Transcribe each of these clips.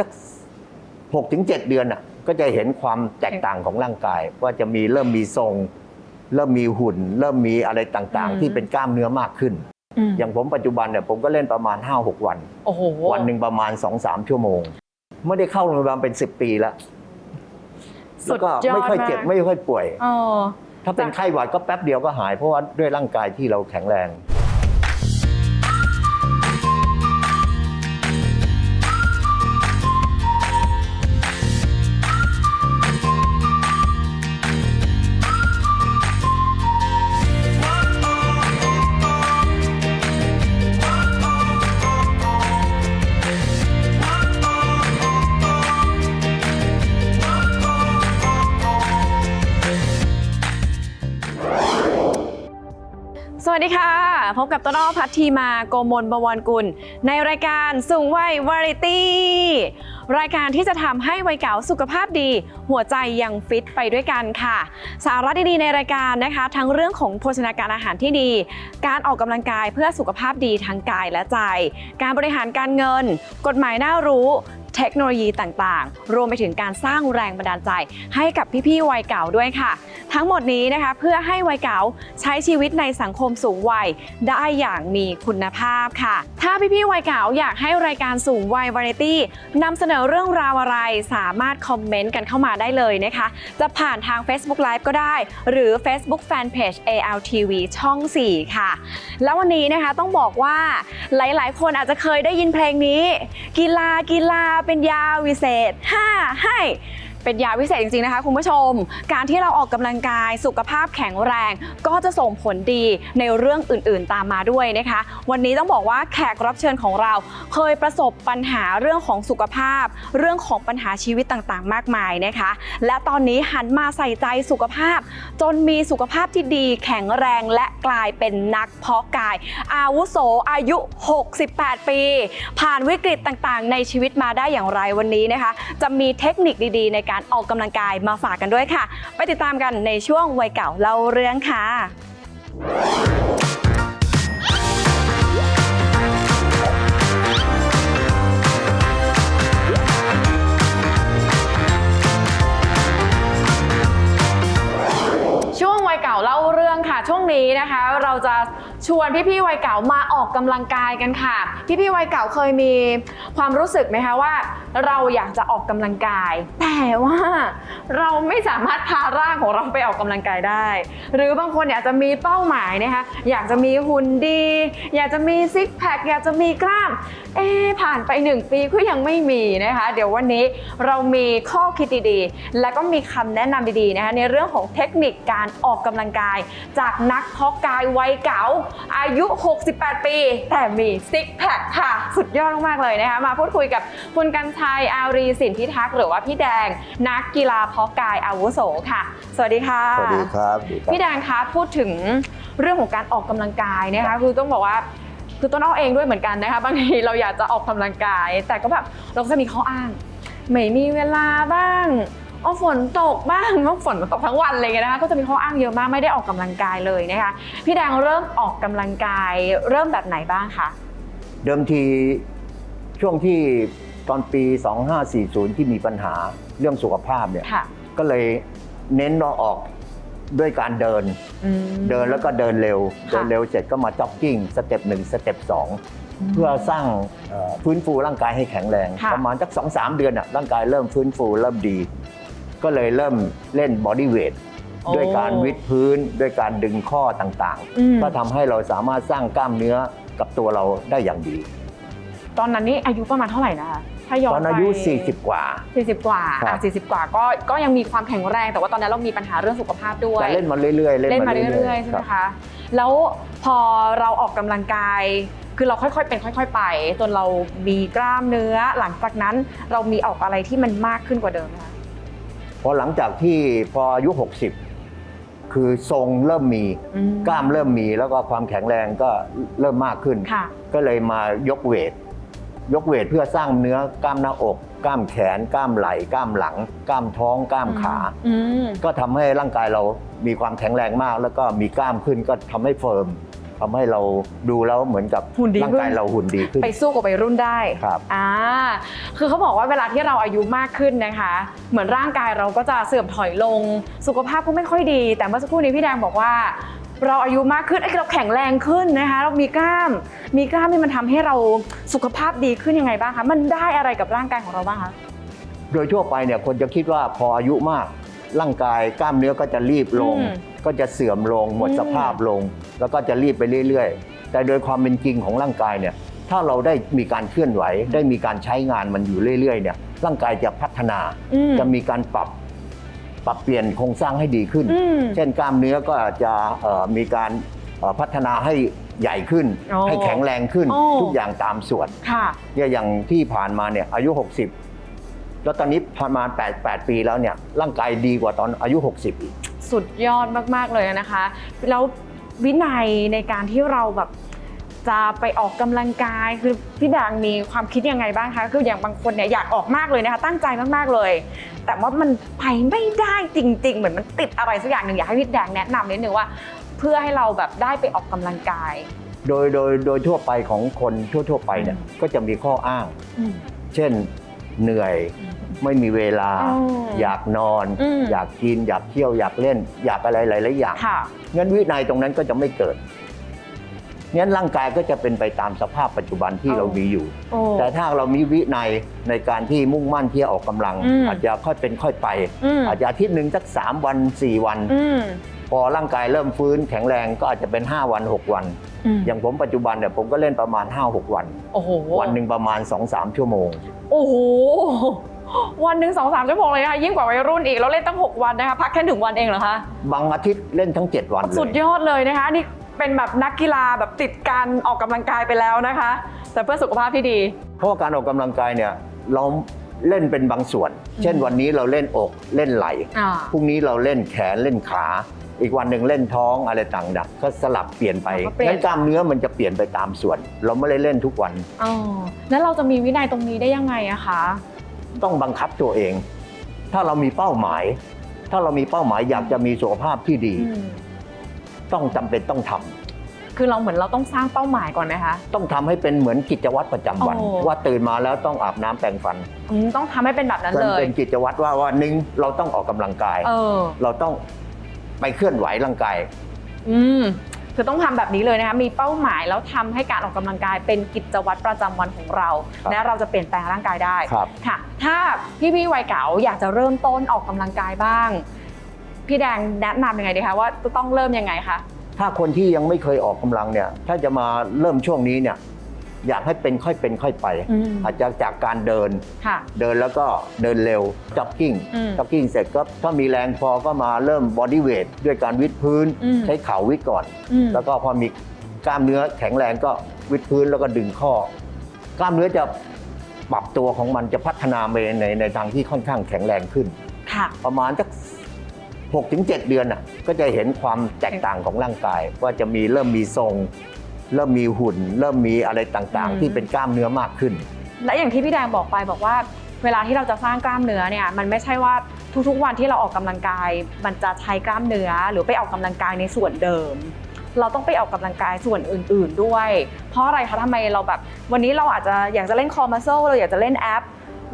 สักหกถึงเจ็ดเดือนอะ ก็จะเห็นความแตกต่างของร่างกาย ว่าจะมีเริ่มมีทรง เริ่มมีหุ่น เริ่มมีอะไรต่างอืมๆที่เป็นกล้ามเนื้อมากขึ้นอืมอย่างผมปัจจุบันเนี่ยผมก็เล่นประมาณ 5-6 วันโอ้โหวันหนึ่งประมาณ 2-3 ชั่วโมง ไม่ได้เข้าโรงพยาบาลเป็น 10 ปีแล้วสุแล้วดก็ยอดไม่ค่อยเจ็บมากไม่ค่อยป่วยเออถ้าเป็นไข้หวัดก็แป๊บเดียวก็หายเพราะว่าด้วยร่างกายที่เราแข็งแรง สวัสดีค่ะ พบกับต้นอ้อพัททีมาโกมลบวรกุล ในรายการสูงวัยวาไรตี้ รายการที่จะทำให้วัยเก่าสุขภาพดี หัวใจยังฟิตไปด้วยกันค่ะ สาระดีๆในรายการนะคะ ทั้งเรื่องของโภชนาการอาหารที่ดี การออกกำลังกายเพื่อสุขภาพดีทั้งกายและใจ การบริหารการเงิน กฎหมายน่ารู้เทคโนโลยีต่างๆ รวมไปถึงการสร้างแรงบันดาลใจ ให้กับพี่ๆวัยเก่าด้วยค่ะ ทั้งหมดนี้นะคะเพื่อให้วัยเก่าใช้ชีวิตในสังคมสูงวัยได้อย่างมีคุณภาพค่ะ ถ้าพี่ๆวัยเก่าอยากให้รายการสูงวัยวาไรตี้นำเสนอเรื่องราวอะไรสามารถคอมเมนต์กันเข้ามาได้เลยนะคะ จะผ่านทาง Facebook Live ก็ได้ หรือ Facebook Fanpage ALTV ช่อง 4 ค่ะ แล้ววันนี้นะคะต้องบอกว่าหลาย ๆ คนอาจจะเคยได้ยินเพลงนี้ กีฬากีฬาเป็นยาวิเศษ 5 ให้ เป็นยาวิเศษจริงๆนะคะคุณผู้ชม การที่เราออกกำลังกายสุขภาพแข็งแรง ก็จะส่งผลดีในเรื่องอื่นๆตามมาด้วยนะคะ วันนี้ต้องบอกว่าแขกรับเชิญของเรา เคยประสบปัญหาเรื่องของสุขภาพ เรื่องของปัญหาชีวิตต่างๆ มากมายนะคะ และตอนนี้หันมาใส่ใจสุขภาพ จนมีสุขภาพที่ดี แข็งแรงและกลายเป็นนักเพาะกาย อาวุโสอายุ 68 ปี ผ่านวิกฤตต่างๆ ในชีวิตมาได้อย่างไรวันนี้นะคะ จะมีเทคนิคดีๆ ในการออกกำลังกายมาฝากกันด้วยค่ะ ไปติดตามกันในช่วงวัยเก่าเล่าเรื่องค่ะช่วงวัยเก่าเล่าเรื่องค่ะ ช่วงนี้นะคะ เราจะชวนพี่ๆวัยเก่ามาออกกำลังกายกันค่ะ พี่ๆวัยเก่าเคยมีความรู้สึกไหมคะว่า เราอยากจะออกกำลังกาย แต่ว่าเราไม่สามารถพาร่างของเราไปออกกำลังกายได้ หรือบางคนอยากจะมีเป้าหมายนะคะอยากจะมีหุ่นดี อยากจะมีซิกแพคอยากจะมีกล้ามเอ๊ผ่านไป 1 ปีก็ยังไม่มีนะคะ เดี๋ยววันนี้เรามีข้อคิดดีๆ และก็มีคำแนะนำดีๆนะคะในเรื่องของเทคนิคการออกกำลังกาย จากนักเพาะกายวัยเก๋าอายุ 68 ปี แต่มีซิกแพคค่ะ สุดยอดมากๆเลยนะคะ มาพูดคุยกับคุณกันชัยอารีสินพิทักษ์หรือว่าพี่แดง นักกีฬาเพาะกายอาวุโสค่ะ สวัสดีค่ะ สวัสดีครับสวัสดีครับพี่แดงคะพูดถึงเรื่องของการออกกำลังกายนะคะ คือต้องบอกว่าคือต้นอ้อเองด้วยเหมือนกันนะคะบางทีเราอยากจะออกกำลังกาย แต่ก็แบบเราก็จะมีข้ออ้าง ไม่มีเวลาบ้าง อ๋อฝนตกบ้างว่าฝนมันตกทั้งวันอะไรเงี้ยนะคะ ก็จะมีข้ออ้างเยอะมากไม่ได้ออกกำลังกายเลยนะคะ พี่แดงเริ่มออกกำลังกายเริ่มแบบไหนบ้างคะ เดิมทีช่วงที่ตอนปี 2540 ที่มีปัญหาเรื่องสุขภาพเนี่ยค่ะก็เลยเน้นเราออกด้วยการเดินอืมเดินแล้วก็เดินเร็วค่ะเดินเร็วเสร็จก็มาจ็อกกิ้งสเต็ปหนึ่งสเต็ปสองเพื่อสร้างเอ่อฟื้นฟูร่างกายให้แข็งแรงค่ะประมาณสักสองสามเดือนอะร่างกายเริ่มฟื้นฟูเริ่มดี ก็เลยเริ่มเล่นบอดี้เวทโอ้ด้วยการวิดพื้นด้วยการดึงข้อต่างอืมๆก็ทำให้เราสามารถสร้างกล้ามเนื้อกับตัวเราได้อย่างดี ตอนนั้นนี่อายุประมาณเท่าไหร่นะคะถ้าย้อนตอนอายุไป40 กว่า 40 กว่าครัอะบ40 กว่าก็ก็ยังมีความแข็งแรง แต่ว่าตอนนั้นเรามีปัญหาเรื่องสุขภาพด้วยแต่เล่นมาเรื่อยๆเล่นมาเรื่อยๆใช่ไหมรับคะแล้วพอเราออกกำลังกายคือเราค่อยๆ เป็นค่อย ๆ ไป จนเรามีกล้ามเนื้อ หลังจากนั้นเรามีออกอะไรที่มันมากขึ้นกว่าเดิมไหมคะพ อหลังจากที่พออายุ 60 คือทรงเริ่มมีอืกล้ามเริ่มมีแล้วก็ความแข็งแรงก็เริ่มมากขึ้น ค่ะ ก็เลยมายกเวท ยกเวทเพื่อสร้างเนื้อกล้ามหน้าอก กล้ามแขน กล้ามไหล่กล้ามหลัง กล้ามท้องกล้ามขา อืมก็ทำให้ร่างกายเรามีความแข็งแรงมาก แล้วก็มีกล้ามขึ้นก็ทำให้เฟิร์ม ทำให้เราดูแล้วเหมือนกับหุ่นดีร่างกายขึ้น เราหุ่นดีขึ้น ไปสู้กับวัยรุ่นได้ครับ อ่า คือเขาบอกว่าเวลาที่เราอายุมากขึ้นนะคะ เหมือนร่างกายเราก็จะเสื่อมถอยลง สุขภาพก็ไม่ค่อยดี แต่เมื่อสักครู่นี้พี่แดงบอกว่า เราอายุมากขึ้นไอ้ยเราแข็งแรงขึ้นนะคะ เรามีกล้าม มีกล้ามนี่มันทำให้เราสุขภาพดีขึ้นยังไงบ้างคะ มันได้อะไรกับร่างกายของเราบ้างคะ โดยทั่วไปเนี่ยคนจะคิดว่าพออายุมาก ร่างกายกล้ามเนื้อก็จะรีบลง อืม ก็จะเสื่อมลงหมดอืมสภาพลง แล้วก็จะรีบไปเรื่อยๆ แต่โดยความเป็นจริงของร่างกายเนี่ยถ้าเราได้มีการเคลื่อนไหว ได้มีการใช้งานมันอยู่เรื่อยๆเนี่ยร่างกายจะพัฒนาอืมจะมีการปรับปรับเปลี่ยนโครงสร้างให้ดีขึ้นอืมเช่นกล้ามเนื้อก็อาจจะเอ่อมีการเอ่อพัฒนาให้ใหญ่ขึ้นอ๋อให้แข็งแรงขึ้นอ๋อทุกอย่างตามส่วนค่ะเนี่ยอย่างที่ผ่านมาเนี่ยอายุ 60 แล้วตอนนี้ประมาณ 8 8 ปีแล้วเนี่ยร่างกายดีกว่าตอนอายุ 60 อีก สุดยอดมากๆเลยนะคะ แล้ววินัยในการที่เราแบบจะไปออกกำลังกายคือพี่ดังมีความคิดยังไงบ้างคะคืออย่างบางคนเนี่ยอยากออกมากเลยนะคะตั้งใจมากๆเลย แต่ว่ามันไปไม่ได้จริง ๆ เหมือนมันติดอะไรสักอย่างหนึ่งอยากให้พี่แดงแนะนำนิดนึงว่า เพื่อให้เราแบบได้ไปออกกำลังกาย โดยโดยโดยทั่วไปของคนทั่วๆไปเนี่ยก็จะมีข้ออ้างอืมเช่นเหนื่อย ไม่มีเวลาอ๋ออยากนอนอืมอยากกิน อยากเที่ยวอยากเล่น อยากอะไรหลายๆอย่างค่ะงั้นวินัยตรงนั้นก็จะไม่เกิดงั้นร่างกายก็จะเป็นไปตามสภาพปัจจุบันที่อ๋อเรามีอยู่โอ้แต่ถ้าเรามีวินัยในการที่มุ่งมั่นที่จะออกกำลังอืมอาจจะค่อยเป็นค่อยไปอืมอาจจะอาทิตย์หนึ่งสักสามวันสี่วันอืมพอร่างกายเริ่มฟื้นแข็งแรงก็อาจจะเป็น 5 วัน 6 วันอืมอย่างผมปัจจุบันเนี่ยผมก็เล่นประมาณ 5-6 วันโอ้โหวันหนึ่งประมาณ 2-3 ชั่วโมง โอ้โห วันหนึ่งสองสามชั่วโมงเลยนะคะยิ่งกว่าวัยรุ่นอีกแล้วเล่นตั้ง 6 วันนะคะพักแค่หนึ่งวันเองเหรอคะ บางอาทิตย์เล่นทั้ง 7 วันเลสุดยยอดเลยนะคะนี่เป็นแบบนักกีฬาแบบติดการออกกำลังกายไปแล้วนะคะ แต่เพื่อสุขภาพที่ดี เพราะว่าการออกกำลังกายเนี่ยเราเล่นเป็นบางส่วน เช่นวันนี้เราเล่นอกเล่นไหล่อ่าพรุ่งนี้เราเล่นแขนเล่นขา อีกวันหนึ่งเล่นท้องอะไรต่างๆก็สลับเปลี่ยนไปก็เปลี่ยนงั้นกล้ามเนื้อมันจะเปลี่ยนไปตามส่วน เราไม่ได้เล่นทุกวันอ๋อแล้วเราจะมีวินัยตรงนี้ได้ยังไงอะคะ ต้องบังคับตัวเอง ถ้าเรามีเป้าหมาย ถ้าเรามีเป้าหมายอยากจะมีสุขภาพที่ดีอืมต้องจำเป็นต้องทำคือเราเหมือนเราต้องสร้างเป้าหมายก่อนไหมคะ ต้องทำให้เป็นเหมือนกิจวัตรประจำวันโอ้ว่าตื่นมาแล้วต้องอาบน้ำแปรงฟันอืมต้องทำให้เป็นแบบนั้นเลยเป็นกิจวัตรว่าวันหนึ่งเราต้องออกกำลังกายเออเราต้องไปเคลื่อนไหวร่างกายอืม คือต้องทำแบบนี้เลยนะคะมีเป้าหมายแล้วทำให้การออกกำลังกายเป็นกิจวัตรประจำวันของเราครับและเราจะเปลี่ยนแปลงร่างกายได้ครับค่ะถ้าพี่พี่ๆวัยเก๋าอยากจะเริ่มต้นออกกำลังกายบ้าง พี่แดงแนะนำยังไงดีคะว่าจะต้องเริ่มยังไงคะถ้าคนที่ยังไม่เคยออกกำลังเนี่ยถ้าจะมาเริ่มช่วงนี้เนี่ย อยากให้เป็นค่อยเป็นค่อยไปอืมอาจจะจากการเดินค่ะเดินแล้วก็เดินเร็วจ็อกกิ้งอืมจ็อกกิ้งเสร็จก็ถ้ามีแรงพอก็มาเริ่มบอดี้เวทด้วยการวิดพื้นอืมใช้เข่าวิดก่อนอืมแล้วก็พอมีกล้ามเนื้อแข็งแรงก็วิดพื้นแล้วก็ดึงข้อ กล้ามเนื้อจะปรับตัวของมันจะพัฒนาไปในในทางที่ค่อนข้างแข็งแรงขึ้นค่ะประมาณสักหกถึงเจ็ดเดือนอะก็จะเห็นความแตกต่างของร่างกาย ว่าจะมีเริ่มมีทรง เริ่มมีหุ่น เริ่มมีอะไรต่างอืมๆที่เป็นกล้ามเนื้อมากขึ้น และอย่างที่พี่แดงบอกไปบอกว่าเวลาที่เราจะสร้างกล้ามเนื้อเนี่ยมันไม่ใช่ว่าทุกๆวันที่เราออกกำลังกาย มันจะใช้กล้ามเนื้อหรือไปออกกำลังกายในส่วนเดิม เราต้องไปออกกำลังกายส่วนอื่น ๆด้วย เพราะอะไรคะทำไมเราแบบวันนี้เราอาจจะอยากจะเล่นคอร์มัสโซเราอยากจะเล่นแอป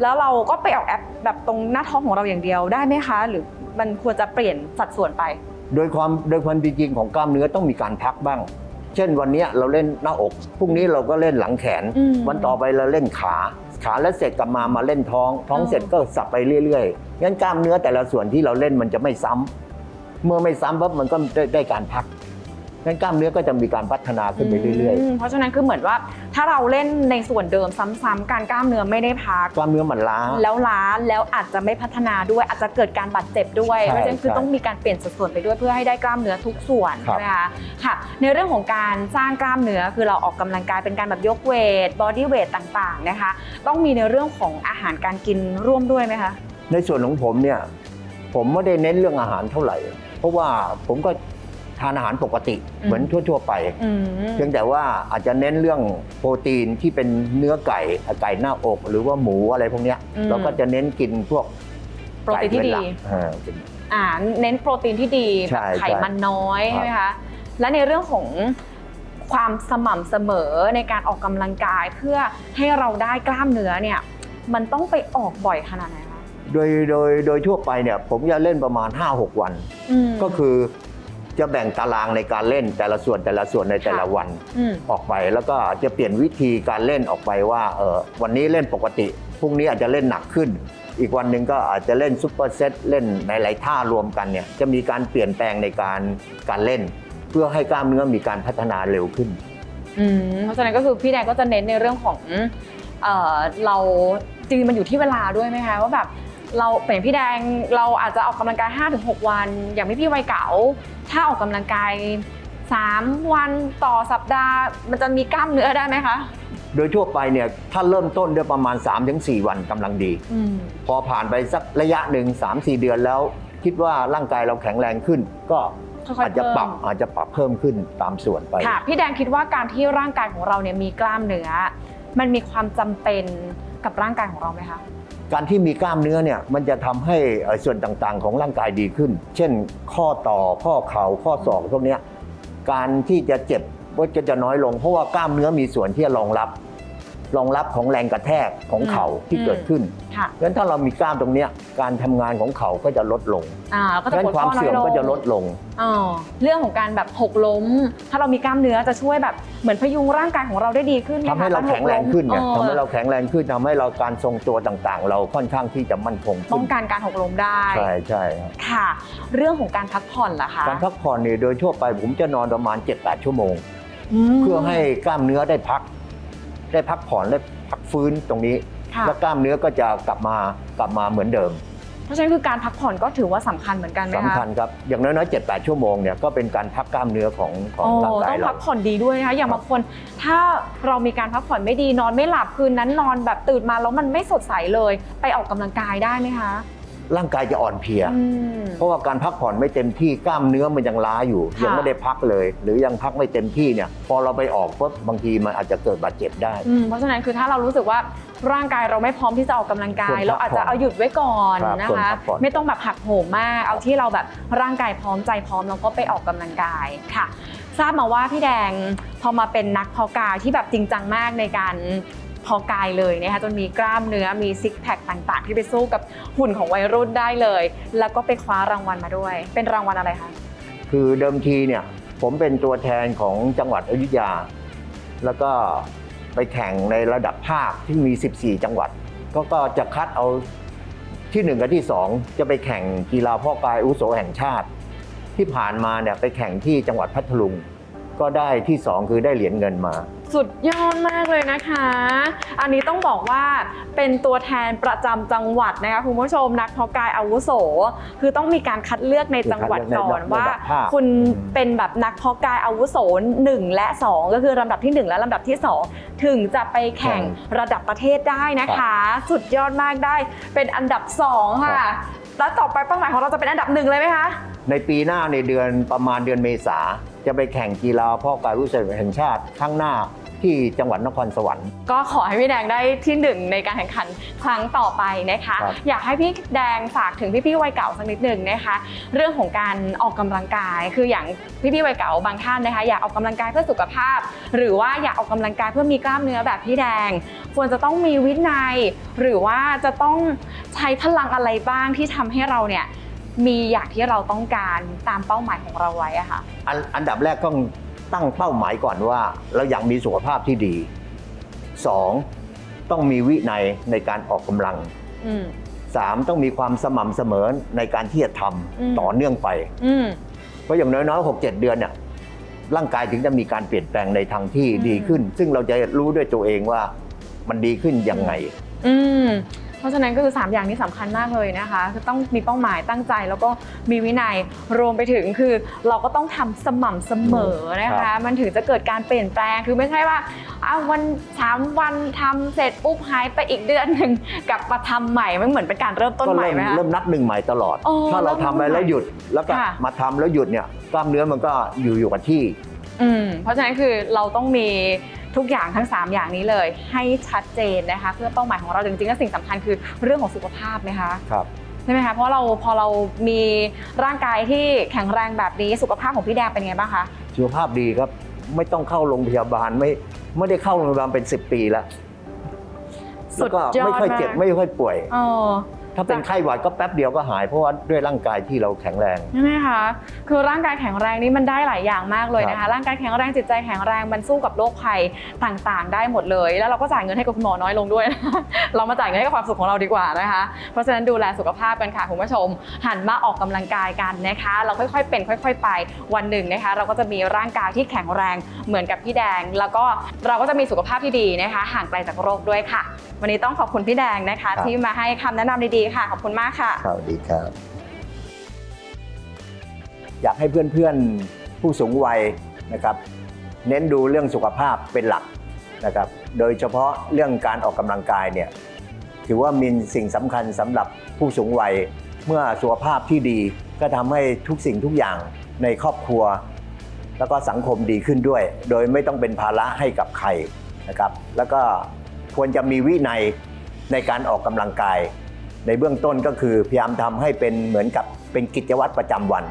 แล้วเราก็ไปออกแอปแบบตรงหน้าท้องของเราอย่างเดียวได้ไหมคะ หรือมันควรจะเปลี่ยนสัดส่วนไป โดยความโดยความจริงของกล้ามเนื้อต้องมีการพักบ้าง เช่นวันเนี้ยเราเล่นหน้าอก พรุ่งนี้เราก็เล่นหลังแขนอืมวันต่อไปเราเล่นขา ขาแล้วเสร็จกลับมามาเล่นท้อง ท้องอ๋อเสร็จก็สับไปเรื่อยๆ งั้นกล้ามเนื้อแต่ละส่วนที่เราเล่นมันจะไม่ซ้ำเมื่อไม่ซ้ำปั๊บมันก็ได้ได้การพัก งั้นกล้ามเนื้อก็จะมีการพัฒนาขึ้นไปเรื่อยมเพราะฉะนั้นคือเหมือนว่าถ้าเราเล่นในส่วนเดิมซ้ำๆการกล้ามเนื้อไม่ได้พักๆกล้ามเนื้อมันล้า แล้วล้าแล้วอาจจะไม่พัฒนาด้วยอาจจะเกิดการบาดเจ็บด้วย ใช่เพราะฉะนั้นคือใช่ต้องมีการเปลี่ยนสัดส่วนไปด้วยเพื่อให้ได้กล้ามเนื้อทุกส่วนครับ ใช่ไหมคะค่ะ ในเรื่องของการสร้างกล้ามเนื้อคือเราออกกำลังกายเป็นการแบบยกเวทบอดี้เวทต่างๆนะคะ ต้องมีในเรื่องของอาหารการกินร่วมด้วยไหมคะ ในส่วนของผมเนี่ยผมไม่ได้เน้นเรื่องอาหารเท่าไหร่ เพราะว่าผมก็ ทานอาหารปกติอืมเหมือนทั่ว ๆ ไป อืม เพียงแต่ว่าอาจจะเน้นเรื่องโปรตีนที่เป็นเนื้อไก่ไก่หน้าอก หรือว่าหมูอะไรพวกเนี้ยอืม เราก็จะเน้นกินพวกโปรตีนที่ไก่เป็ดีหลักอ่าเป็น อ่าเน้นโปรตีนที่ดีใช่แบบไขมันน้อยใช่ ใช่ไหมคะและในเรื่องของความสม่ำเสมอในการออกกำลังกายเพื่อให้เราได้กล้ามเนื้อเนี่ย มันต้องไปออกบ่อยขนาดไหนคะโดยโดยโดยทั่วไปเนี่ยผมจะเล่นประมาณ 5-6 วัน อืมก็คือ จะแบ่งตารางในการเล่นแต่ละส่วนแต่ละส่วนในแต่ละวันอืม ออกไปแล้วก็จะเปลี่ยนวิธีการเล่นออกไปว่าเออวันนี้เล่นปกติพรุ่งนี้อาจจะเล่นหนักขึ้น อีกวันหนึ่งก็อาจจะเล่นซุปเปอร์เซตเล่นในหลายท่ารวมกันเนี่ยจะมีการเปลี่ยนแปลงในการการเล่น เพื่อให้กล้ามเนื้อมีการพัฒนาเร็วขึ้น อืมเพราะฉะนั้นก็คือพี่แดงก็จะเน้นในเรื่องของเอ่อเราจริงๆมันอยู่ที่เวลาด้วยไหมคะว่าแบบ เราเป็นพี่แดงเราอาจจะออกกำลังกาย 5-6 วัน อย่างพี่พี่วัยเก๋าถ้าออกกำลังกาย 3 วันต่อสัปดาห์ มันจะมีกล้ามเนื้อได้ไหมคะ โดยทั่วไปเนี่ยถ้าเริ่มต้นด้วยประมาณ 3-4 วันกำลังดีอืมพอผ่านไปสักระยะหนึ่ง3-4 เดือนแล้ว คิดว่าร่างกายเราแข็งแรงขึ้น ก็ค่อยๆอาจจะปรับเพิ่มอาจจะปรับเพิ่มขึ้นตามส่วนไปค่ะพี่แดงคิดว่าการที่ร่างกายของเราเนี่ยมีกล้ามเนื้อ มันมีความจำเป็นกับร่างกายของเราไหมคะ การที่มีกล้ามเนื้อเนี่ยมันจะทำให้ส่วนต่างๆ ของร่างกายดีขึ้น เช่น ข้อต่อข้อเข่าข้อศอกพวกนี้การที่จะเจ็บก็จะจะน้อยลง เพราะว่ากล้ามเนื้อมีส่วนที่จะรองรับ รองรับของแรงกระแทกของเข่าที่เกิดขึ้นค่ะเพราะฉะนั้นถ้าเรามีกล้ามตรงเนี้ยการทำงานของเข่าก็จะลดลงอ่าก็เพราะจะฉะปนั้วนดความข้อน้อเสื่ยอมลงก็จะลดลง อ๋อเรื่องของการแบบหกล้ม ถ้าเรามีกล้ามเนื้อจะช่วยแบบเหมือนพยุงร่างกายของเราได้ดีขึ้นไหมทำคะให้เรากแข็งแรงขึ้นไงเออทำให้เราแข็งแรงขึ้นทำให้เราการทรงตัวต่างๆ เราค่อนข้างที่จะมั่นคงป้ขึ้อนงกันการหกล้มได้ ใช่ใช่ครับค่ะ เรื่องของการพักผ่อนล่ะคะการพักผ่อนเนี่ยโดยทั่วไปผมจะนอนประมาณ 7-8 ชั่วโมง ม เพื่อให้กล้ามเนื้อได้พัก ได้พักผ่อนได้พักฟื้นตรงนี้ ค่ะ แล้วกล้ามเนื้อก็จะกลับมากลับมาเหมือนเดิมเพราะฉะนั้นคือการพักผ่อนก็ถือว่าสำคัญเหมือนกันไหมสำคะคัญครับ อย่างน้อยๆ7-8ชั่วโมงเนี่ยก็เป็นการพักกล้ามเนื้อของของโอ้ร่างกาต้ยองเรา พักผ่อนดีด้วยนะคะอย่างบางคนถ้าเรามีการพักผ่อนไม่ดีนอนไม่หลับคืนนั้นนอนแบบตื่นมาแล้วมันไม่สดใสเลย ไปออกกำลังกายได้ไหมคะ ร่างกายจะอ่อนเพลียอืมเพราะว่าการพักผ่อนไม่เต็มที่กล้ามเนื้อมันยังล้าอยู่ค่ะยังไม่ได้พักเลย หรือยังพักไม่เต็มที่เนี่ย พอเราไปออกปุ๊บบางทีมันอาจจะเกิดบาดเจ็บได้อืมเพราะฉะนั้นคือถ้าเรารู้สึกว่าร่างกายเราไม่พร้อมที่จะออกกำลังกาควยรพักเราอาจจะเอาหยุดไว้ก่อนครับนะควรคะพักผ่อนไม่ต้องแบบหักโหมมาก เอาที่เราแบบร่างกายพร้อมใจพร้อมแล้วก็ไปออกกำลังกายค่ะ ทราบมาว่าพี่แดงพอมาเป็นนักเพอกายที่แบบจริงจังมากในการเพอกายเลยนะคะจนมีกล้ามเนื้อมีซิกแพคต่างๆ ที่ไปสู้กับหุ่นของวัยรุ่นได้เลย แล้วก็ไปคว้ารางวัลมาด้วย เป็นรางวัลอะไรคะคือเดิมทีเนี่ยผมเป็นตัวแทนของจังหวัดอยุธยา แล้วก็ไปแข่งในระดับภาคที่มี 14 จังหวัด ก็ก็จะคัดเอาที่ 1 กับที่ 2 จะไปแข่งกีฬาพ่อกายอุโสแห่งชาติ ที่ผ่านมาเนี่ยไปแข่งที่จังหวัดพัทลุง ก็ได้ที่ 2 คือได้เหรียญเงินมา สุดยอดมากเลยนะคะ อันนี้ต้องบอกว่าเป็นตัวแทนประจำจังหวัดนะคะคุณผู้ชมนักเพาะกายอาวุโส คือต้องมีการคัดเลือกในจังหวัดก่อนในระดับว่าภาค คุณอืมเป็นแบบนักเพาะกายอาวุโส 1 และ 2 ก็คือลำดับที่1 และลำดับที่ 2 ถึงจะไปแข่งระดับประเทศได้นะคะ สุดยอดมากได้เป็นอันดับ 2 ค่ะ แล้วต่อไปเป้าหมายของเราจะเป็นอันดับหนึ่งเลยไหมคะ ในปีหน้าในเดือนประมาณเดือนเมษา จะไปแข่งกีฬาพ่อกายอาวุโสแห่งชาติข้างหน้าที่จังหวัดนครสวรรค์ ก็ขอให้พี่แดงได้ที่หนึ่งในการแข่งขันครั้งต่อไปนะคะครับอยากให้พี่แดงฝากถึงพี่ๆวัยเก่าสักนิดหนึ่งนะคะ เรื่องของการออกกำลังกาย คืออย่างพี่ๆวัยเก่าบางท่านนะคะ อยากออกกำลังกายเพื่อสุขภาพ หรือว่าอยากออกกำลังกายเพื่อมีกล้ามเนื้อแบบพี่แดง ควรจะต้องมีวินัย หรือว่าจะต้องใช้พลังอะไรบ้างที่ทำให้เราเนี่ย มีอย่างที่เราต้องการตามเป้าหมายของเราไว้อะค่ะ อันอันดับแรกต้องตั้งเป้าหมายก่อนว่า เราอยากมีสุขภาพที่ดีสองต้องมีวินัยในการออกกำลัง อืมสามต้องมีความสม่ำเสมอในการที่จะทอืมำต่อเนื่องไป อืม เพราะอย่างน้อยๆหกเจ็ดเดือนเนี่ยร่างกายถึงจะมีการเปลี่ยนแปลงในทางที่อืม ดีขึ้น ซึ่งเราจะรู้ด้วยตัวเองว่ามันดีขึ้นยังไง อืม เพราะฉะนั้นก็คือ 3 อย่างนี้สำคัญมากเลยนะคะคือต้องมีเป้าหมายตั้งใจแล้วก็มีวินัยรวมไปถึงคือเราก็ต้องทำสม่ำเสมอนะครัคะบมันถึงจะเกิดการเปลี่ยนแปลงคือไม่ใช่ว่าอ้าววันสามวันทำเสร็จปุ๊บหายไปอีกเดือนหนึ่งกลับมาทำใหม่มันเหมือนเป็นการเริ่มต้นก็ใหม่เริ่มไหมคะเริ่มนับหนึ่งใหม่ตลอดโอ้ถ้าเราทำไปแล้วหยุดแล้วก็ค่ะมาทำแล้วหยุดเนี่ยกล้ามเนื้อมันก็อยู่อยู่กับที่ อืมเพราะฉะนั้นคือเราต้องมี ทุกอย่างทั้ง 3 อย่างนี้เลย ให้ชัดเจนนะคะ เพื่อเป้าหมายของเราจริงๆแล้วสิ่งสำคัญคือเรื่องของสุขภาพไหมคะครับใช่ไหมคะเพราะเราพอเรามีร่างกายที่แข็งแรงแบบนี้สุขภาพของพี่แดงเป็นไงบ้างคะสุขภาพดีครับไม่ต้องเข้าโรงพยาบาลไม่ไม่ได้เข้าโรงพยาบาลเป็น 10 ปีแล้วสุแล้วดก็ยอดไม่ค่อยเจ็บมากไม่ค่อยป่วยเออ ถ้าเป็นไข้หวัดก็แป๊บเดียวก็หาย เพราะว่าด้วยร่างกายที่เราแข็งแรง ใช่ไหมคะ คือร่างกายแข็งแรงนี่มันได้หลายอย่างมากเลยนะครัคะบร่างกายแข็งแรงจิตใจแข็งแรงมันสู้กับโรคภัยต่างๆ ได้หมดเลย แล้วเราก็จ่ายเงินให้กับคุณหมอน้อยลงด้วยเรามาจ่ายเงินให้กับความสุขของเราดีกว่านะคะ เพราะฉะนั้นดูแลสุขภาพกันค่ะคุณผู้ชม หันมาออกกำลังกายกันนะคะ เราค่อยๆเป็น ค่อย ๆ ไปวันหนึ่งนะคะ เราก็จะมีร่างกายที่แข็งแรงเหมือนกับพี่แดง แล้วก็เราก็จะมีสุขภาพที่ดีนะคะ ห่างไกลจากโรคด้วยค่ะวันนี้ต้องขอบคุณพี่แดงนะคะ ครับ ที่มาให้คำแนะนำดีๆค่ะ ขอบคุณมากค่ะ ครับดีครับ อยากให้เพื่อนๆผู้สูงวัยนะครับ เน้นดูเรื่องสุขภาพเป็นหลักนะครับ โดยเฉพาะเรื่องการออกกำลังกายเนี่ยถือว่ามีสิ่งสำคัญสำหรับผู้สูงวัย เมื่อสุขภาพที่ดีก็ทำให้ทุกสิ่งทุกอย่างในครอบครัว แล้วก็สังคมดีขึ้นด้วย โดยไม่ต้องเป็นภาระให้กับใครนะครับ แล้วก็ ควรจะมีวินัยในการออกกำลังกาย ในเบื้องต้นก็คือพยายามทำให้เป็นเหมือนกับเป็นกิจวัตรประจำวัน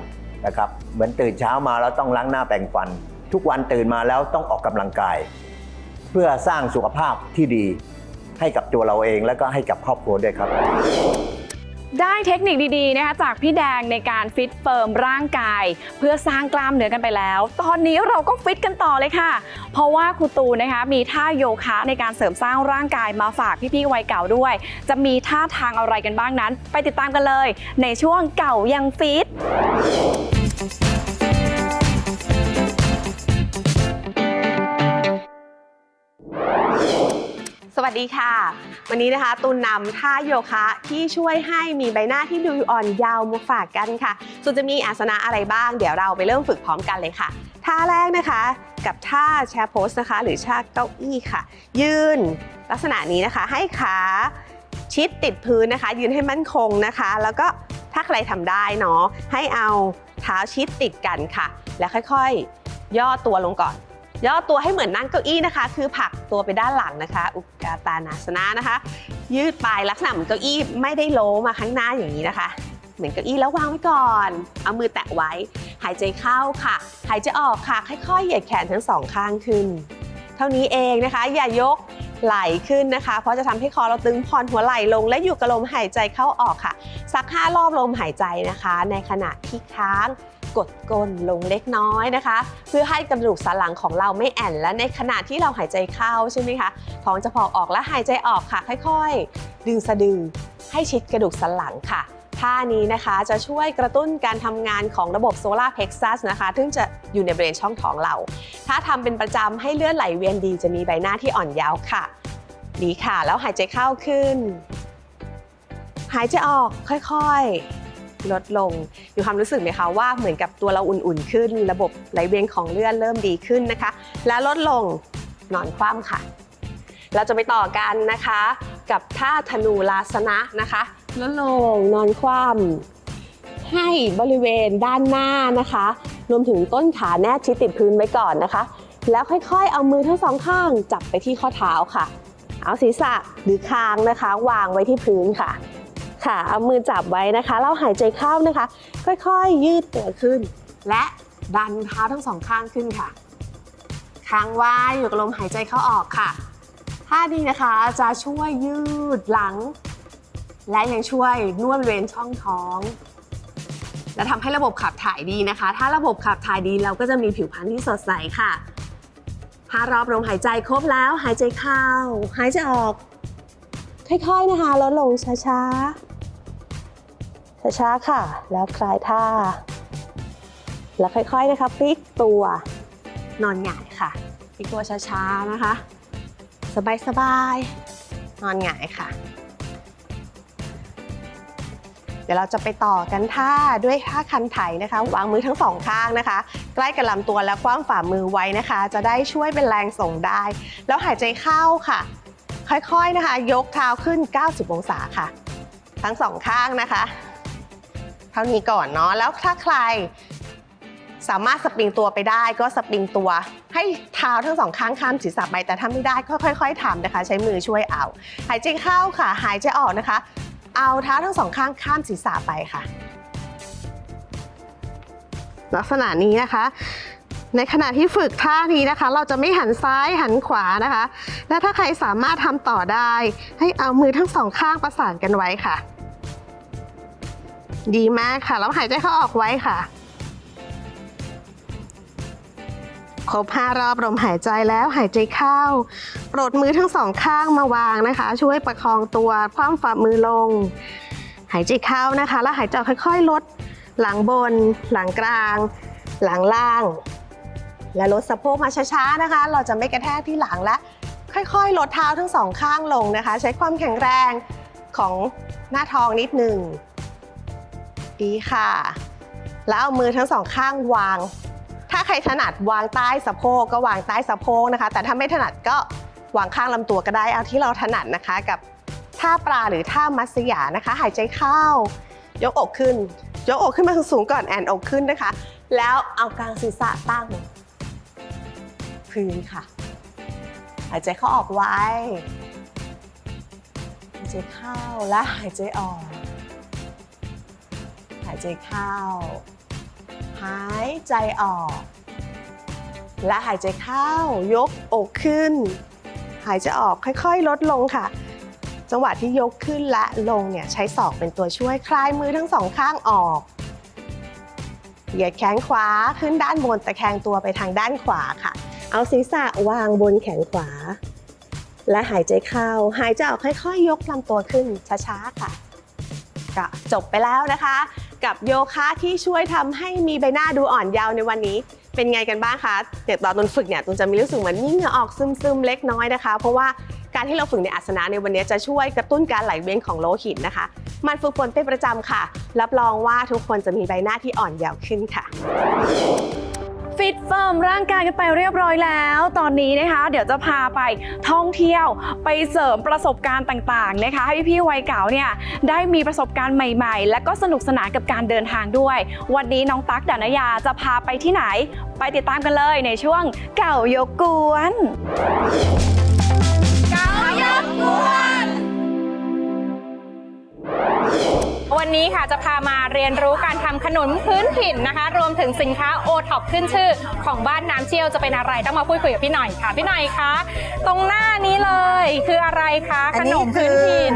นะครับเหมือนตื่นเช้ามาแล้วต้องล้างหน้าแปรงฟัน ทุกวันตื่นมาแล้วต้องออกกำลังกาย เพื่อสร้างสุขภาพที่ดีให้กับตัวเราเองและก็ให้กับครอบครัวด้วยครับ ได้เทคนิคดีๆนะคะจากพี่แดงในการฟิตเฟิร์มร่างกาย เพื่อสร้างกล้ามเนื้อกันไปแล้ว ตอนนี้เราก็ฟิตกันต่อเลยค่ะ เพราะว่าครูตูนะคะมีท่าโยคะในการเสริมสร้างร่างกายมาฝากพี่ๆวัยเก่าด้วย จะมีท่าทางอะไรกันบ้างนั้น ไปติดตามกันเลย ในช่วงเก่ายังฟิต สวัสดีค่ะ วันนี้นะคะตูนนำท่าโยคะที่ช่วยให้มีใบหน้าที่ดูอ่อนยาวมาฝากกันค่ะส่วนจะมีอาสนะอะไรบ้าง เดี๋ยวเราไปเริ่มฝึกพร้อมกันเลยค่ะ ท่าแรกนะคะ กับท่าแชร์โพสนะคะ หรือท่าเก้าอี้ค่ะ ยืน ลักษณะนี้นะคะให้ขาชิดติดพื้นนะคะ ยืนให้มั่นคงนะคะ แล้วก็ถ้าใครทำได้เนาะให้เอาเท้าชิดติดกันค่ะ แล้วค่อยๆ ย่อตัวลงก่อน ย่อตัวให้เหมือนนั่งเก้าอี้นะคะ คือผลักตัวไปด้านหลังนะคะ อุกกาตานาสนะนะคะ ยืดปลายลักษณะเหมือนเก้าอี้ไม่ได้โล้มาข้างหน้าอย่างนี้นะคะเหมือนเก้าอี้แล้ววางไว้ก่อน เอามือแตะไว้ หายใจเข้าค่ะ หายใจออกค่ะ ค่อยๆ เหยียดแขนทั้งสองข้างขึ้น เท่านี้เองนะคะ อย่ายกไหลขึ้นนะคะ เพราะจะทำให้คอเราตึงผ่อนหัวไหล่ลง และอยู่กับลมหายใจเข้าออกค่ะ สักห้ารอบลมหายใจนะคะ ในขณะที่ค้าง กดก้นลงเล็กน้อยนะคะ เพื่อให้กระดูกสันหลังของเราไม่แอนและในขณะที่เราหายใจเข้าใช่ไหมคะท้องจะพองออกและหายใจออกค่ะ ค่อยๆ ดึงสะดือให้ชิดกระดูกสันหลังค่ะท่านี้นะคะจะช่วยกระตุ้นการทำงานของระบบโซลาร์เพ็กซัสนะคะซึ่งจะอยู่ในบริเวณช่องท้องเรา ถ้าทำเป็นประจำให้เลือดไหลเวียนดีจะมีใบหน้าที่อ่อนเยาว์ค่ะ ดีค่ะ แล้วหายใจเข้าขึ้น หายใจออกค่อยๆ ลดลง มีความรู้สึกไหมคะว่าเหมือนกับตัวเราอุ่นๆขึ้น ระบบไหลเวียนของเลือดเริ่มดีขึ้นนะคะ และลดลงนอนคว่ำค่ะ เราจะไปต่อกันนะคะ กับท่าธนูลาสนะนะคะลดลงนอนคว่ำให้บริเวณด้านหน้านะคะ รวมถึงต้นขาแนบชิดติดพื้นไว้ก่อนนะคะ แล้วค่อยๆ เอามือทั้งสองข้างจับไปที่ข้อเท้าค่ะ เอาศีรษะหรือคางนะคะ วางไว้ที่พื้นค่ะ ค่ะ เอามือจับไว้นะคะ แล้วหายใจเข้านะคะ ค่อยๆ ยืดตัวขึ้น และดันเท้าทั้งสองข้างขึ้นค่ะค้างไว้อยู่กับลมหายใจเข้าออกค่ะท่านี้นะคะจะช่วยยืดหลัง และยังช่วยนวดบริเวณช่องท้อง และทำให้ระบบขับถ่ายดีนะคะ ถ้าระบบขับถ่ายดีเราก็จะมีผิวพรรณที่สดใสค่ะห้ารอบลมหายใจครบแล้ว หายใจเข้า หายใจออก ค่อยๆนะคะลดลงช้าๆ ช้าๆค่ะ แล้วคลายท่า แล้วค่อยๆนะคะพลิกตัวนอนหงายค่ะพลิกตัวช้าๆนะคะ สบายๆนอนหงายค่ะ เดี๋ยวเราจะไปต่อกันท่าด้วยท่าคันไถนะคะ วางมือทั้งสองข้างนะคะ ใกล้กับลำตัวแล้วคว้างฝ่ามือไว้นะคะ จะได้ช่วยเป็นแรงส่งได้ แล้วหายใจเข้าค่ะ ค่อยๆนะคะ ยกเท้าขึ้น 90 องศาค่ะ ทั้งสองข้างนะคะ เท่านี้ก่อนเนาะแล้วถ้าใครสามารถสปริงตัวไปได้ก็สปริงตัว ให้เท้าทั้งสองข้างข้ามศีรษะไปแต่ถ้าไม่ได้ก็ค่อยๆทำนะคะ ใช้มือช่วยเอา หายใจเข้าค่ะ หายใจออกนะคะ เอาเท้าทั้งสองข้างข้ามศีรษะไปค่ะ ลักษณะนี้นะคะ ในขณะที่ฝึกท่านี้นะคะ เราจะไม่หันซ้ายหันขวานะคะ และถ้าใครสามารถทำต่อได้ ให้เอามือทั้งสองข้างประสานกันไว้ค่ะ ดีมากค่ะ แล้วหายใจเข้าออกไว้ค่ะ ครบ5รอบลมหายใจแล้วหายใจเข้า ปลดมือทั้งสองข้างมาวางนะคะ ช่วยประคองตัวคว่ำฝ่ามือลง หายใจเข้านะคะ แล้วหายใจออกค่อยๆ ลด หลังบน หลังกลาง หลังล่าง และลดสะโพกมาช้าๆนะคะ เราจะไม่กระแทกที่หลังและค่อยๆ ลดเท้าทั้งสองข้างลงนะคะ ใช้ความแข็งแรงของหน้าท้องนิดหนึ่งีค่ะ แล้วเอามือทั้งสองข้างวาง ถ้าใครถนัดวางใต้สะโพกก็วางใต้สะโพกนะคะ แต่ถ้าไม่ถนัดก็วางข้างลำตัวก็ได้เอาที่เราถนัดนะคะกับท่าปลาหรือท่ามัสยานะคะ หายใจเข้ายกอกขึ้น ยกอกขึ้นมาสูงก่อนแอนอกขึ้นนะคะ แล้วเอากลางศีรษะตั้ง พื้นค่ะ หายใจเข้าออกไว้ หายใจเข้าและหายใจออกายใจเข้า หายใจออก และหายใจเข้ายกอกขึ้น หายใจออกค่อยๆ ลดลงค่ะ จังหวะที่ยกขึ้นและลงเนี่ยใช้ศอกเป็นตัวช่วยคลายมือทั้งสองข้างออกเหยียดแขนขวาขึ้นด้านบนตะแคงตัวไปทางด้านขวาค่ะ เอาศีรษะวางบนแขนขวา และหายใจเข้า หายใจออกค่อยๆยกลำตัวขึ้นช้าๆค่ะก็จบไปแล้วนะคะ กับโยคะที่ช่วยทำให้มีใบหน้าดูอ่อนเยาว์ในวันนี้ เป็นไงกันบ้างคะเดี๋ยวตอนตุนฝึกเนี่ยตุนจะมีรู้สึกเหมือนมีเหงื่อออกซึมๆเล็กน้อยนะคะ เพราะว่าการที่เราฝึกในอาสนะในวันนี้จะช่วยกระตุ้นการไหลเวียนของโลหิตนะคะ มันฝึกฝนเป็นประจำค่ะ รับรองว่าทุกคนจะมีใบหน้าที่อ่อนเยาว์ขึ้นค่ะ ฟิตเฟิร์มร่างกายกันไปเรียบร้อยแล้ว ตอนนี้นะคะ เดี๋ยวจะพาไปท่องเที่ยวไปเสริมประสบการณ์ต่างๆนะคะ ให้พี่ๆวัยเก่าเนี่ยได้มีประสบการณ์ใหม่ๆ และก็สนุกสนานกับการเดินทางด้วย วันนี้น้องตั๊กดานยาจะพาไปที่ไหน ไปติดตามกันเลยในช่วงเก่ายกกวน เก่ายกกวน วันนี้ค่ะจะพามาเรียนรู้การทำขนมพื้นถิ่นนะคะ รวมถึงสินค้าโอท็อปขึ้นชื่อ ของบ้านน้ำเชี่ยวจะเป็นอะไรต้องมาพูดคุยกับพี่หน่อยค่ะพี่หน่อยคะตรงหน้านี้เลยคืออะไรคะอัขนนนี้มพื้นถิ่น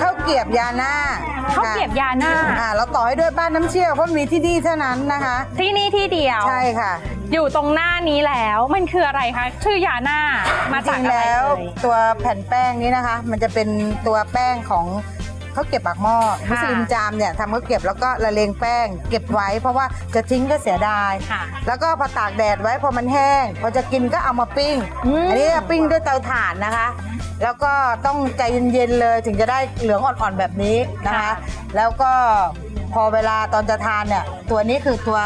ข้าวเกรียบยาหน้าข้าวเกรียบยาหน้าอ่าเราต่อให้ด้วยบ้านน้ำเชี่ยวเพราะมีที่นี่เท่านั้นนะคะ ที่นี่ที่เดียวใช่ค่ะ อยู่ตรงหน้านี้แล้วมันคืออะไรคะชื่อยาหน้ามาจจากริงอะไรแล้วเอ่ยตัวแผ่นแป้งนี้นะคะ มันจะเป็นตัวแป้งของ ข้าวเกรียบปากหม้อค่ะ มุสลิมจามเนี่ยทำข้าวเกรียบแล้วก็ละเลงแป้ง เก็บไว้ เพราะว่าจะทิ้งก็เสียดาย ค่ะ แล้วก็พอตากแดดไว้พอมันแห้ง พอจะกินก็เอามาปิ้ง อืม อันนี้ปิ้งด้วยเตาถ่านนะคะ แล้วก็ต้องใจเย็นๆเลยถึงจะได้เหลืองอ่อนๆแบบนี้นะคะแล้วก็พอเวลาตอนจะทานเนี่ยตัวนี้คือตัว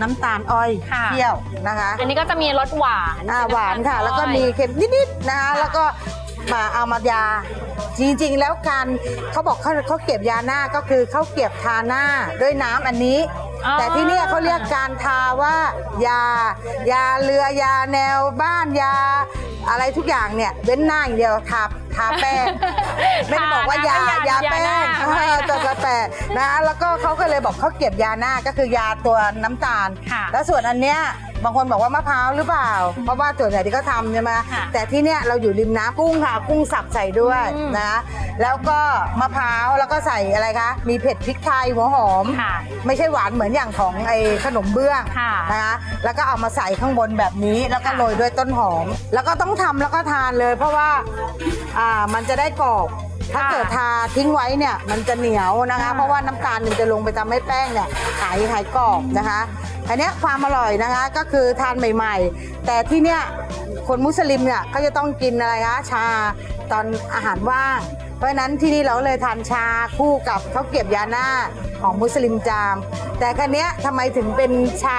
น้ำตาลอ้อยค่ะเปรี้ยวนะคะ อันนี้ก็จะมีรสหวานอ่าใช่ไมหวานค่ะ แล้วก็มีอ้อยเค็มนิดๆนะคะแล้วก็ มาเอามายา จริงๆ แล้วการเขาบอกเขาเขาเก็บยาหน้าก็คือเขาเก็บทาหน้าด้วยน้ำอันนี้ อ๋อ แต่ที่เนี่ยเขาเรียกการทาว่ายา ยาเรือยาแนวบ้านยา อะไรทุกอย่างเนี่ยเว้นหน้าอย่างเดียวทาทาแป้ง ไม่ได้บอกว่ายาทานะยาไม่แป้ยางหน้าเออตัวกาแฟนะแล้วก็เขาก็เลยบอกเขาเก็บยาหน้าก็คือยาตัวน้ำตาล ค่ะ แล้วส่วนอันเนี้ย บางคนบอกว่ามะพร้าวหรือเปล่า เพราะว่าส่วนใหญ่ที่เขาทำใช่ไหมค่ะแต่ที่เนี้ยเราอยู่ริมน้ำกุ้งค่ะ กุ้งสับใส่ด้วยอืม นะ แล้วก็มะพร้าวแล้วก็ใส่อะไรคะ มีเผ็ดพริกไทยหัวหอม ค่ะ ไม่ใช่หวานเหมือนอย่างของไอ้ขนมเบื้องค่ะ นะคะแล้วก็เอามาใส่ข้างบนแบบนี้แล้วก็ค่ะโรยด้วยต้นหอม แล้วก็ต้องทำแล้วก็ทานเลย เพราะว่าอ่ามันจะได้กรอบ ถ้าค่ะเกิดทาทิ้งไว้เนี่ยมันจะเหนียวนะคะค่ะเพราะว่าน้ำตาลมันจะลงไปทำให้แป้งเนี่ยหายหายกรอบนะคะอันเนี้ยความอร่อยนะคะก็คือทานใหม่ ๆ แต่ที่เนี้ยคนมุสลิมเนี่ยก็จะต้องกินอะไรคะชาตอนอาหารว่าง เพราะฉะนั้นที่นี่เราเลยทานชาคู่กับข้าวเกรียบยาหน้า ของมุสลิมจาม แต่คันนี้ยทำไมถึงเป็นชา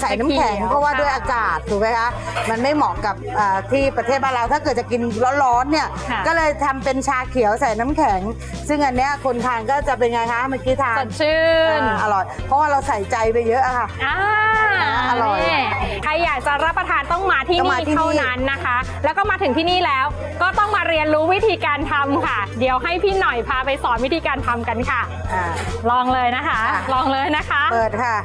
ใส่น้ำแข็งเขียวเพราะว่าด้วยค่ะอากาศถูกไหมคะมันไม่เหมาะกับอ่าที่ประเทศบ้านเราถ้าเกิดจะกินร้อนๆเนี่ยค่ะ ก็เลยทำเป็นชาเขียวใส่น้ำแข็ง ซึ่งอันเนี้ยคนทานก็จะเป็นไงคะเมื่อกี้ทานสดชื่นอ่าอร่อย เพราะว่าเราใส่ใจไปเยอะอะค่ะ อ่าอร่อยนี่ใครอยากจะรับประทานต้องมาที่ต้องมานี่ที่นี่ เท่านั้นนะคะ แล้วก็มาถึงที่นี่แล้ว ก็ต้องมาเรียนรู้วิธีการทำค่ะ เดี๋ยวให้พี่หน่อยพาไปสอนวิธีการทำกันค่ะ อ่า ลองเลยนะคะค่ะลองเลยนะคะเปิดค่ะ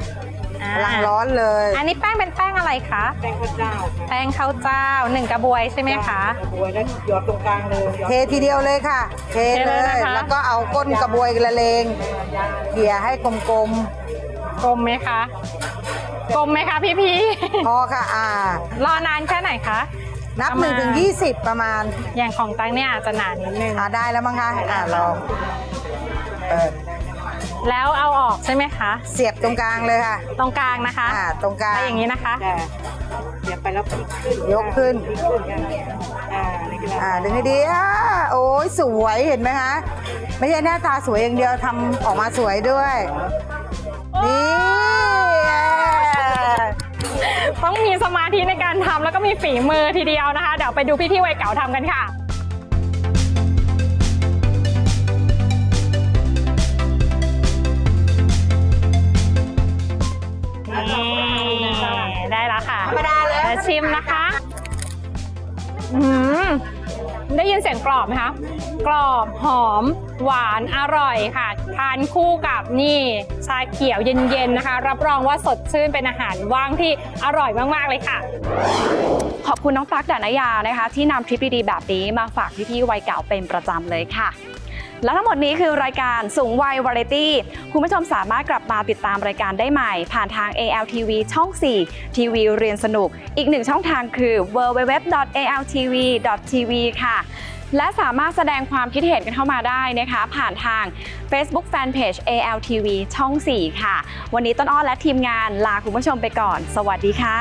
อ่ากำลังร้อนเลย อันนี้แป้งเป็นแป้งอะไรคะแป้งข้าวเจ้าแป้งข้าวเจ้าหนึ่งกระบวยใช่ไหมคะกระบวยแล้วหยอดตรงกลางเลยหยอดเททีเดียวเลยค่ะ เทเทเลเลยยนะคะแล้วก็เอาก้นกระบวยกระเลงเกี่ยให้กลมกลมไหมคะกลมไหมคะพี่พี่ๆพอค่ะอ่าๆรอนานแค่ไหนคะนับประหมานึ่ณงถึงยี่สิบประมาณ อย่างของตังเนี่ยอาจจะนานนิดนึงอ่าได้แล้วมั้งคะอ่าลองเออ แล้วเอาออกใช่ไหมคะ เสียบตรงกลางเลยค่ะ ตรงกลางนะคะอ่าตรงกลางไปอย่างนี้นะคะ จ้ะเดี๋ยวไปแล้วพลิกขึ้นยกขึ้น พลิกขึ้นกันอ่านี่ก็แล้วอ่าดึงให้ดีอ่าโอ้ยสวยเห็นไหมคะ ไม่ใช่หน้าตาสวยอย่างเดียวทำออกมาสวยด้วย นี่อ่าต้องมีสมาธิในการทำแล้วก็มีฝีมือทีเดียวนะคะ เดี๋ยวไปดูพี่ๆวัยเก่าทำกันค่ะ อืมได้ยินเสียงกรอบไหมคะ กรอบหอม หวานอร่อยค่ะ ทานคู่กับนี่ชาเขียวเย็นๆนะคะ รับรองว่าสดชื่นเป็นอาหารว่างที่อร่อยมากๆเลยค่ะ ขอบคุณน้องตั๊กดานยานะคะ ที่นำทริปดีๆแบบนี้มาฝากพี่ๆวัยเก่าเป็นประจำเลยค่ะ และทั้งหมดนี้คือรายการสูงวัยวาไรตี้ คุณผู้ชมสามารถกลับมาติดตามรายการได้ใหม่ ผ่านทาง ALTV ช่อง 4 ทีวีเรียนสนุก อีกหนึ่งช่องทางคือ www.altv.tv ค่ะ และสามารถแสดงความคิดเห็นกันเข้ามาได้นะคะ ผ่านทาง Facebook Fanpage ALTV ช่อง 4 ค่ะ วันนี้ต้นอ้อและทีมงานลาคุณผู้ชมไปก่อน สวัสดีค่ะ